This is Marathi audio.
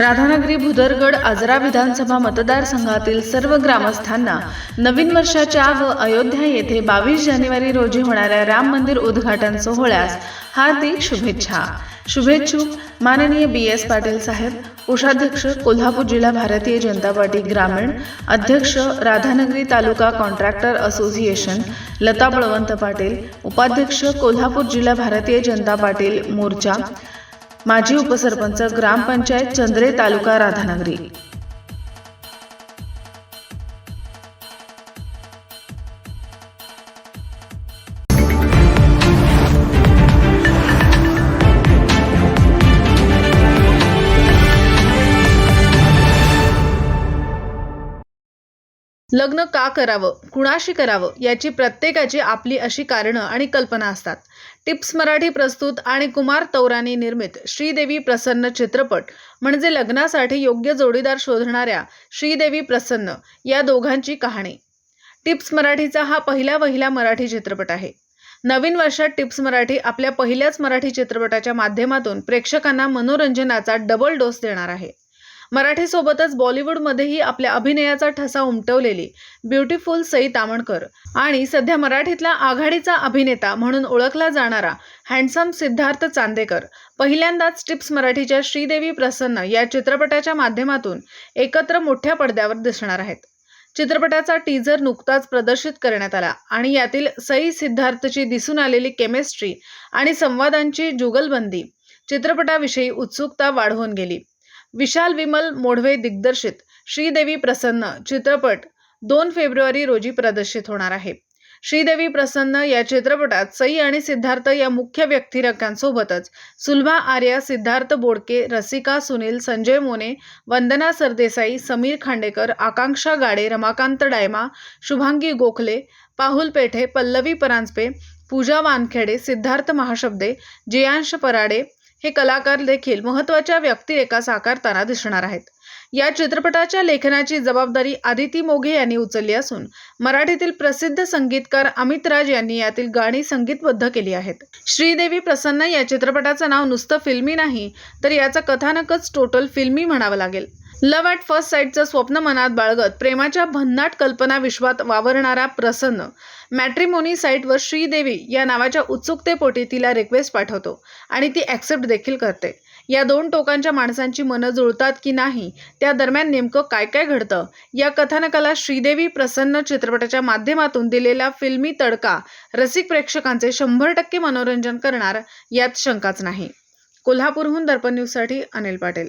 राधानगरी भुदरगड आजरा विधानसभा मतदारसंघातील सर्व ग्रामस्थांना नवीन वर्षाच्या व अयोध्या येथे बावीस जानेवारी रोजी होणाऱ्या राम मंदिर उद्घाटन सोहळ्यास हार्दिक शुभेच्छा. शुभेच्छुक माननीय बी एस पाटील साहेब कोषाध्यक्ष कोल्हापूर जिल्हा भारतीय जनता पार्टी ग्रामीण अध्यक्ष राधानगरी तालुका कॉन्ट्रॅक्टर असोसिएशन लता बळवंत पाटील उपाध्यक्ष कोल्हापूर जिल्हा भारतीय जनता पाटील मोर्चा माजी उपसरपंच ग्रामपंचायत चंद्रे तालुका राधानगरी. लग्न का करावं? कुणाशी करावं? याची प्रत्येकाची आपली अशी कारणं आणि कल्पना असतात. टिप्स मराठी प्रस्तुत आणि कुमार तौरानी निर्मित श्रीदेवी प्रसन्न चित्रपट म्हणजे लग्नासाठी योग्य जोडीदार शोधणाऱ्या श्रीदेवी प्रसन्न या दोघांची कहाणी. टिप्स मराठीचा हा पहिला वहिला मराठी चित्रपट आहे. नवीन वर्षात टिप्स मराठी आपल्या पहिल्याच मराठी चित्रपटाच्या माध्यमातून प्रेक्षकांना मनोरंजनाचा डबल डोस देणार आहे. मराठीसोबतच बॉलिवूडमध्येही आपल्या अभिनयाचा ठसा उमटवलेली ब्युटिफुल सई तामणकर आणि सध्या मराठीतला आघाडीचा अभिनेता म्हणून ओळखला जाणारा हँडसम सिद्धार्थ चांदेकर पहिल्यांदाच टिप्स मराठीच्या श्रीदेवी प्रसन्न या चित्रपटाच्या माध्यमातून एकत्र मोठ्या पडद्यावर दिसणार आहेत. चित्रपटाचा टीझर नुकताच प्रदर्शित करण्यात आला आणि यातील सई सिद्धार्थची दिसून आलेली केमिस्ट्री आणि संवादांची जुगलबंदी चित्रपटाविषयी उत्सुकता वाढवून गेली. विशाल विमल मोढवे दिग्दर्शित श्रीदेवी प्रसन्न चित्रपट दोन फेब्रुवारी रोजी प्रदर्शित होणार आहे. श्रीदेवी प्रसन्न या चित्रपटात सई आणि सिद्धार्थ या मुख्य व्यक्तिरेखांसोबतच सुलभा आर्या सिद्धार्थ बोडके रसिका सुनील संजय मोने वंदना सरदेसाई समीर खांडेकर आकांक्षा गाडे रमाकांत डायमा शुभांगी गोखले पाहुल पेठे पल्लवी परांजपे पूजा वानखेडे सिद्धार्थ महाशब्दे जयांश पराडे हे कलाकार देखील महत्त्वाच्या व्यक्तिरेखा साकारताना दिसणार आहेत. या चित्रपटाच्या लेखनाची जबाबदारी आदिती मोघे यांनी उचलली असून मराठीतील प्रसिद्ध संगीतकार अमित राज यांनी यातील गाणी संगीतबद्ध केली आहेत. श्रीदेवी प्रसन्न या चित्रपटाचं नाव नुसतं फिल्मी नाही तर याचं कथानकच टोटल फिल्मी म्हणावं लागेल. लव्ह ॲट फर्स्ट साईटचं स्वप्न मनात बाळगत प्रेमाच्या भन्नाट कल्पना विश्वात वावरणारा प्रसन्न. मॅट्रिमोनी साईटवर श्रीदेवी या नावाच्या उत्सुकतेपोटी तिला रिक्वेस्ट पाठवतो आणि ती ॲक्सेप्ट देखील करते. या दोन टोकांच्या माणसांची मनं जुळतात की नाही त्या दरम्यान नेमकं काय काय घडतं? या कथानकाला श्रीदेवी प्रसन्न चित्रपटाच्या माध्यमातून दिलेला फिल्मी तडका रसिक प्रेक्षकांचे शंभर टक्के मनोरंजन करणार यात शंकाच नाही. कोल्हापूरहून दर्पण न्यूजसाठी अनिल पाटील.